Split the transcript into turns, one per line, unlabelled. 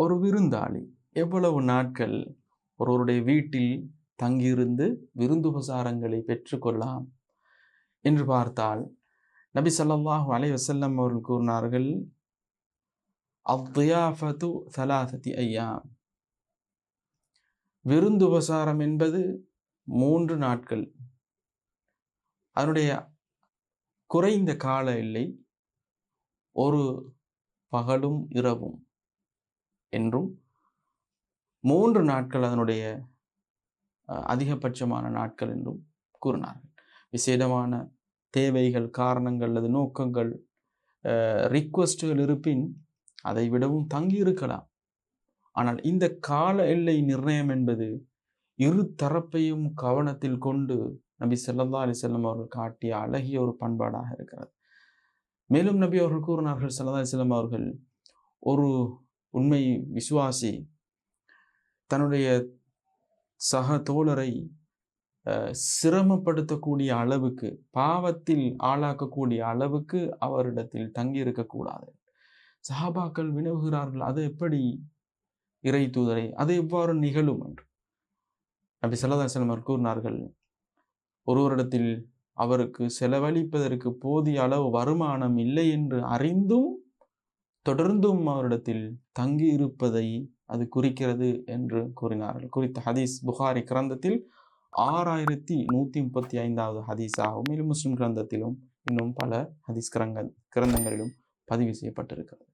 ஒரு விருந்தாளி. எவ்வளவு நாட்கள் ஒருவருடைய வீட்டில் தங்கியிருந்து விருந்துபசாரங்களை பெற்றுக்கொள்ளலாம் என்று பார்த்தால் நபி ஸல்லல்லாஹு அலை வசல்லம் அவர்கள் கூறினார்கள் அத்தியாஃபத்து சலாசதி ஐயா விருந்துபசாரம் என்பது மூன்று நாட்கள். அதனுடைய குறைந்த கால இல்லை ஒரு பகலும் இரவும். என்றும் மூன்று நாட்கள் அதனுடைய அதிகபட்சமான நாட்கள் என்றும் கூறினார்கள். விசேடமான தேவைகள் காரணங்கள் அல்லது நோக்கங்கள் ரிக்வஸ்டுகள் இருப்பின் அதை விடவும் தங்கி இருக்கலாம். ஆனால் இந்த கால எல்லை நிர்ணயம் என்பது இரு தரப்பையும் கவனத்தில் கொண்டு நபி ஸல்லல்லாஹு அலி செல்லம் அவர்கள் காட்டிய அழகிய ஒரு பண்பாடாக இருக்கிறது. மேலும் நபி அவர்கள் கூறினார்கள் ஸல்லல்லாஹு அலி செல்லம் அவர்கள் ஒரு உண்மை விசுவாசி தன்னுடைய சக தோழரை அஹ், சிரமப்படுத்தக்கூடிய அளவுக்கு பாவத்தில் ஆளாக்கக்கூடிய அளவுக்கு அவரிடத்தில் தங்கி இருக்கக்கூடாது சஹாபாக்கள் வினவுகிறார்கள் அது எப்படி இறை தூதரை? அது எவ்வாறு நிகழும்? என்று. நபி ஸல்லல்லாஹு கூறினார்கள் ஒருவரிடத்தில் அவருக்கு செலவழிப்பதற்கு போதிய அளவு வருமானம் இல்லை என்று அறிந்தும் தொடர்ந்தும் அவரிடத்தில் தங்கி இருப்பதை அது குறிக்கிறது என்று கூறினார்கள். குறித்த ஹதீஸ் புகாரி கிரந்தத்தில் ஆறாயிரத்தி நூத்தி முப்பத்தி ஐந்தாவது ஹதீஸாகவும் மேலும் முஸ்லிம் கிரந்தத்திலும் இன்னும் பல ஹதீஸ் கிரங்க கிரந்தங்களிலும் பதிவு செய்யப்பட்டிருக்கிறது.